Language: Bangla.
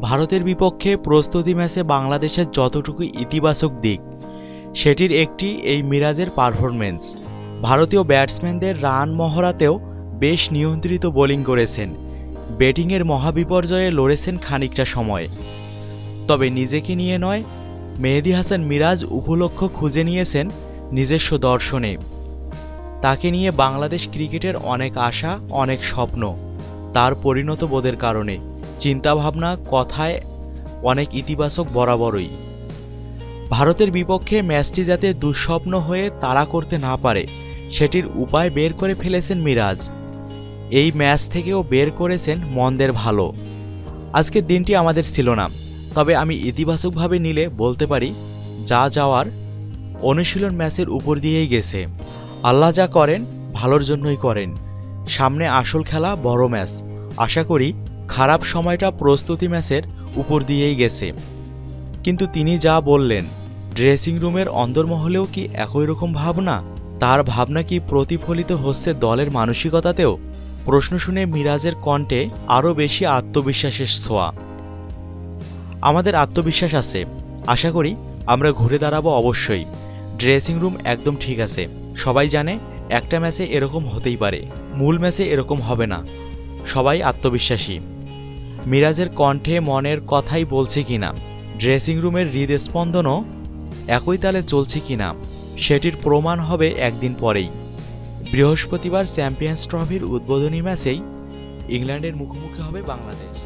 ভারতের বিপক্ষে প্রস্তুতি ম্যাচে বাংলাদেশের যতটুকু ইতিবাচক দিক, সেটির একটি এই মিরাজের পারফরমেন্স ভারতীয় ব্যাটসম্যানদের রান মহড়াতেও বেশ নিয়ন্ত্রিত বোলিং করেছেন। ব্যাটিংয়ের মহাবিপর্যয়ে লড়েছেন খানিকটা সময়। তবে নিজেকে নিয়ে নয়, মেহেদি হাসান মিরাজ উপলক্ষ খুঁজে নিয়েছেন নিজস্ব দর্শনে। তাকে নিয়ে বাংলাদেশ ক্রিকেটের অনেক আশা, অনেক স্বপ্ন, তার পরিণত বোধের কারণে। চিন্তাভাবনা, কথায় অনেক ইতিবাচক বরাবরই। ভারতের বিপক্ষে ম্যাচটি যাতে দুঃস্বপ্ন হয়ে তাড়া করতে না পারে, সেটির উপায় বের করে ফেলেছেন মিরাজ। এই ম্যাচ থেকেও বের করেছেন মন্দের ভালো। আজকের দিনটি আমাদের ছিল না তবে আমি ইতিবাচকভাবে নিলে বলতে পারি, যা যাওয়ার অনুশীলন ম্যাচের উপর দিয়েই গেছে। আল্লাহ যা করেন, ভালোর জন্যই করেন। সামনে আসল খেলা বড় ম্যাচ। আশা করি খারাপ সময়টা প্রস্তুতি ম্যাচের উপর দিয়েই গেছে। কিন্তু তিনি যা বললেন, ড্রেসিং রুমের অন্দরমহলেও কি একই রকম ভাবনা? তার ভাবনা কি প্রতিফলিত হচ্ছে দলের মানসিকতাতেও? প্রশ্ন শুনে মিরাজের কণ্ঠে আরও বেশি আত্মবিশ্বাসের ছোঁয়া। আমাদের আত্মবিশ্বাস আছে। আশা করি আমরা ঘুরে দাঁড়াবো অবশ্যই। ড্রেসিং রুম একদম ঠিক আছে। সবাই জানে একটা ম্যাচে এরকম হতেই পারে। মূল ম্যাচে এরকম হবে না। সবাই আত্মবিশ্বাসী। মিরাজের কণ্ঠে মনের কথাই বলছে কিনা ড্রেসিং রুমের হৃদস্পন্দনও একই তালে চলছে কিনা সেটির প্রমাণ হবে একদিন পরেই। বৃহস্পতিবার চ্যাম্পিয়ন্স ট্রফির উদ্বোধনী ম্যাচেই ইংল্যান্ডের মুখোমুখি হবে বাংলাদেশ।